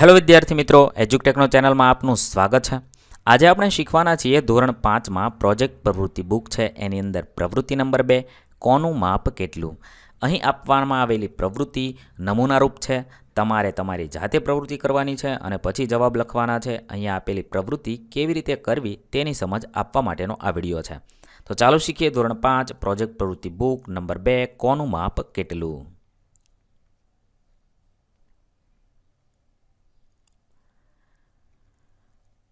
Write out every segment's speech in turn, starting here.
Hello વિદ્યાર્થી મિત્રો એજ્યુટેકનો ચેનલમાં આપનું સ્વાગત છે. આજે આપણે શીખવાના છીએ ધોરણ પાંચમાં પ્રોજેક્ટ પ્રવૃત્તિ બુક છે. એની અંદર પ્રવૃત્તિ નંબર બે, કોનું માપ કેટલું? અહીં આપવામાં આવેલી પ્રવૃત્તિ નમૂનારૂપ છે. તમારે તમારી જાતે પ્રવૃત્તિ કરવાની છે અને પછી જવાબ લખવાના છે. અહીંયા આપેલી પ્રવૃત્તિ કેવી રીતે કરવી તેની સમજ આપવા માટેનો આ વીડિયો છે. તો ચાલો શીખીએ ધોરણ પાંચ પ્રોજેક્ટ પ્રવૃત્તિ બુક નંબર બે, કોનું માપ કેટલું?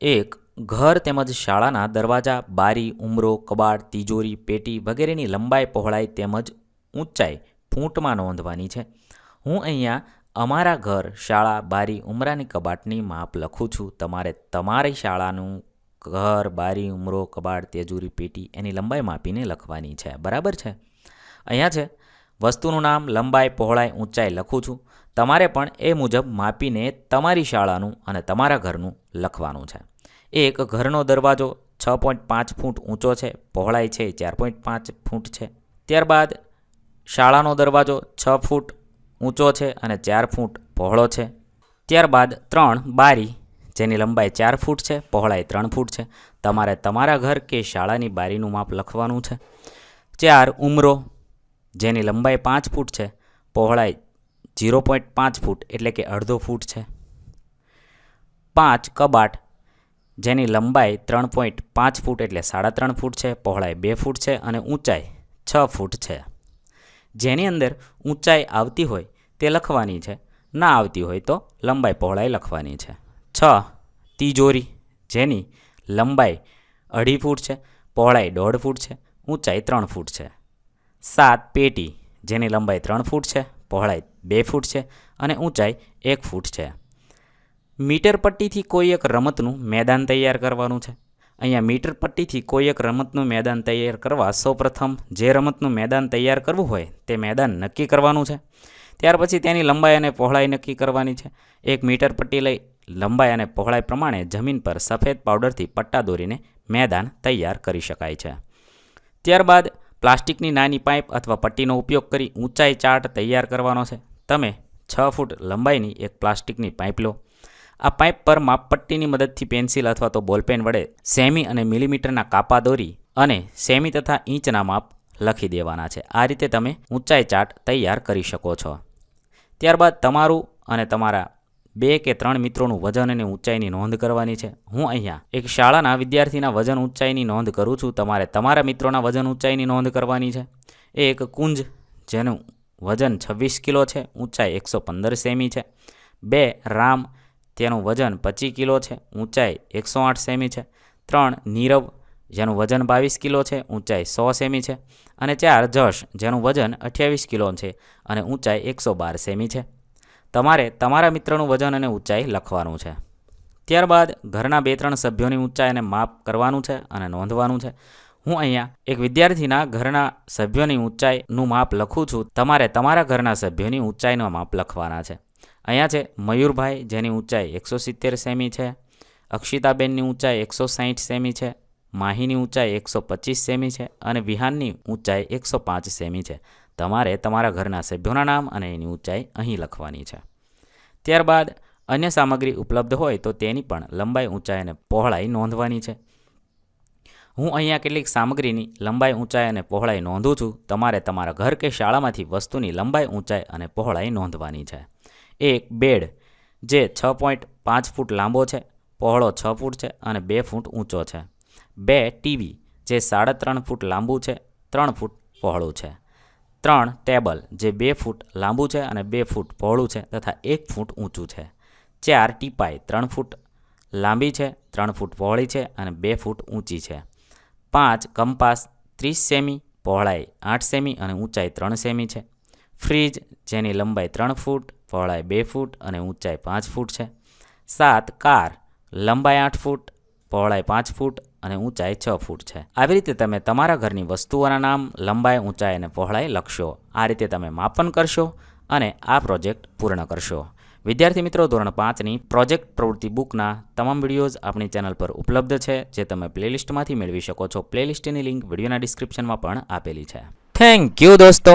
એક ઘર તેમજ શાળાના દરવાજા, બારી, ઉમરો, કબાટ, તિજોરી, પેટી વગેરેની લંબાઈ પહોળાઈ તેમજ ઊંચાઈ ફૂટમાં નોંધવાની છે. હું અહીંયા અમારા ઘર, શાળા, બારી, ઉમરાની કબાટની માપ લખું છું. તમારે તમારી શાળાનું ઘર, બારી, ઉમરો, કબાટ, તેજુરી, પેટી એની લંબાઈ માપીને લખવાની છે. બરાબર છે? અહીંયા છે. વસ્તુનું નામ, લંબાઈ, પહોળાઈ, ઊંચાઈ લખું છું. તમારે પણ એ મુજબ માપીને તમારી શાળાનું અને તમારા ઘરનું લખવાનું છે. એક ઘરનો દરવાજો છ પોઈન્ટ પાંચ ફૂટ ઊંચો છે, પહોળાઈ છે, ચાર પોઈન્ટ પાંચ ફૂટ છે. ત્યારબાદ શાળાનો દરવાજો છ ફૂટ ઊંચો છે અને ચાર ફૂટ પહોળો છે. ત્યારબાદ ત્રણ બારી, જેની લંબાઈ ચાર ફૂટ છે, પહોળાઈ ત્રણ ફૂટ છે. તમારે તમારા ઘર કે શાળાની બારીનું માપ લખવાનું છે. ચાર ઉમરો, જેની લંબાઈ પાંચ ફૂટ છે, પહોળાઈ ઝીરો પોઈન્ટ પાંચ ફૂટ એટલે કે અડધો ફૂટ છે. પાંચ કબાટ જેની લંબાઈ ત્રણ પોઈન્ટ પાંચ ફૂટ એટલે સાડા ત્રણ ફૂટ છે, પહોળાઈ બે ફૂટ છે અને ઊંચાઈ છ ફૂટ છે. જેની અંદર ઊંચાઈ આવતી હોય તે લખવાની છે, ના આવતી હોય તો લંબાઈ, પહોળાઈ લખવાની છે. છ તિજોરી, જેની લંબાઈ અઢી ફૂટ છે, પહોળાઈ દોઢ ફૂટ છે, ઊંચાઈ ત્રણ ફૂટ છે. સાત પેટી, જેની લંબાઈ ત્રણ ફૂટ છે, પહોળાઈ બે ફૂટ છે અને ઊંચાઈ એક ફૂટ છે. મીટર પટ્ટીથી કોઈ એક રમતનું મેદાન તૈયાર કરવાનું છે. અહીંયા મીટર પટ્ટીથી કોઈ એક રમતનું મેદાન તૈયાર કરવા સૌપ્રથમ જે રમતનું મેદાન તૈયાર કરવું હોય તે મેદાન નક્કી કરવાનું છે. ત્યાર પછી તેની લંબાઈ અને પહોળાઈ નક્કી કરવાની છે. એક મીટર પટ્ટી લઈ લંબાઈ અને પહોળાઈ પ્રમાણે જમીન પર સફેદ પાવડરથી પટ્ટા દોરીને મેદાન તૈયાર કરી શકાય છે. ત્યારબાદ પ્લાસ્ટિકની નાની પાઇપ અથવા પટ્ટીનો ઉપયોગ કરી ઊંચાઈ ચાર્ટ તૈયાર કરવાનો છે. તમે છ ફૂટ લંબાઈની એક પ્લાસ્ટિકની પાઇપ લો. આ પાઇપ પર માપપટ્ટીની મદદથી પેન્સિલ અથવા તો બોલપેન વડે સેમી અને મિલીમીટરના કાપા દોરી અને સેમી તથા ઇંચના માપ લખી દેવાના છે. આ રીતે તમે ઊંચાઈ ચાર્ટ તૈયાર કરી શકો છો. ત્યારબાદ તમારું અને તમારા બે કે ત્રણ મિત્રોનું વજન અને ઊંચાઈની નોંધ કરવાની છે. હું અહીંયા એક શાળાના વિદ્યાર્થીના વજન ઊંચાઈની નોંધ કરું છું. તમારે તમારા મિત્રોના વજન ઊંચાઈની નોંધ કરવાની છે. એ એક કુંજ જેનું વજન છવ્વીસ કિલો છે, ઊંચાઈ એકસો પંદર સેમી છે. બે રામ તેનું વજન પચીસ કિલો છે, ઊંચાઈ એકસો આઠ સેમી છે. ત્રણ, નીરવ, જેનું વજન બાવીસ કિલો છે, ઊંચાઈ સો સેમી છે. અને ચાર, જશ, જેનું વજન અઠ્યાવીસ કિલો છે અને ઊંચાઈ એકસો બાર સેમી છે. તમારે તમારા મિત્રનું વજન અને ઊંચાઈ લખવાનું છે. ત્યારબાદ ઘરના બે ત્રણ સભ્યોની ઊંચાઈ અને માપ કરવાનું છે અને નોંધવાનું છે. હું અહીંયા એક વિદ્યાર્થીના ઘરના સભ્યોની ઊંચાઈનું માપ લખું છું. તમારે તમારા ઘરના સભ્યોની ઊંચાઈનું માપ લખવાના છે. અહીંયા છે, મયુરભાઈ જેની ઊંચાઈ એકસો સિત્તેર સેમી છે, અક્ષિતાબેનની ઊંચાઈ એકસો સાહીઠ સેમી છે, માહીની ઊંચાઈ એકસો પચીસ સેમી છે અને વિહાનની ઊંચાઈ એકસો પાંચ સેમી છે. તમારે તમારા ઘરના સભ્યોના નામ અને એની ઊંચાઈ અહીં લખવાની છે. ત્યારબાદ અન્ય સામગ્રી ઉપલબ્ધ હોય તો તેની પણ લંબાઈ, ઊંચાઈ અને પહોળાઈ નોંધવાની છે. હું અહીંયા કેટલીક સામગ્રીની લંબાઈ, ઊંચાઈ અને પહોળાઈ નોંધું છું. તમારે તમારા ઘર કે શાળામાંથી વસ્તુની લંબાઈ, ઊંચાઈ અને પહોળાઈ નોંધવાની છે. એક બેડ, જે છ પોઈન્ટ પાંચ ફૂટ લાંબો છે, પહોળો છ ફૂટ છે અને બે ફૂટ ઊંચો છે. બે ટીવી, જે સાડા ત્રણ ફૂટ લાંબુ છે, ત્રણ ફૂટ પહોળું છે. ત્રણ ટેબલ, જે બે ફૂટ લાંબુ છે અને બે ફૂટ પહોળું છે તથા એક ફૂટ ઊંચું છે. ચાર ટીપાઈ, ત્રણ ફૂટ લાંબી છે, ત્રણ ફૂટ પહોળી છે અને બે ફૂટ ઊંચી છે. પાંચ કંપાસ, ત્રીસ સેમી, પહોળાઈ આઠ સેમી અને ઊંચાઈ ત્રણ સેમી છે. ફ્રીજ, જેની લંબાઈ ત્રણ ફૂટ પહોળાઈ બે ફૂટ અને ઊંચાઈ પાંચ ફૂટ છે. સાત કાર, લંબાઈ આઠ ફૂટ, પહોળાઈ પાંચ ફૂટ અને ઊંચાઈ છ ફૂટ છે. આવી રીતે તમે તમારા ઘરની વસ્તુઓના નામ, લંબાઈ, ઊંચાઈ અને પહોળાઈ લખશો. આ રીતે તમે માપન કરશો અને આ પ્રોજેક્ટ પૂર્ણ કરશો. વિદ્યાર્થી મિત્રો, ધોરણ પાંચની પ્રોજેક્ટ પ્રવૃત્તિ બુકના તમામ વિડીયોઝ આપણી ચેનલ પર ઉપલબ્ધ છે, જે તમે પ્લેલિસ્ટમાંથી મેળવી શકો છો. પ્લેલિસ્ટની લિંક વિડીયોના ડિસ્ક્રિપ્શનમાં પણ આપેલી છે. થેન્ક યુ દોસ્તો.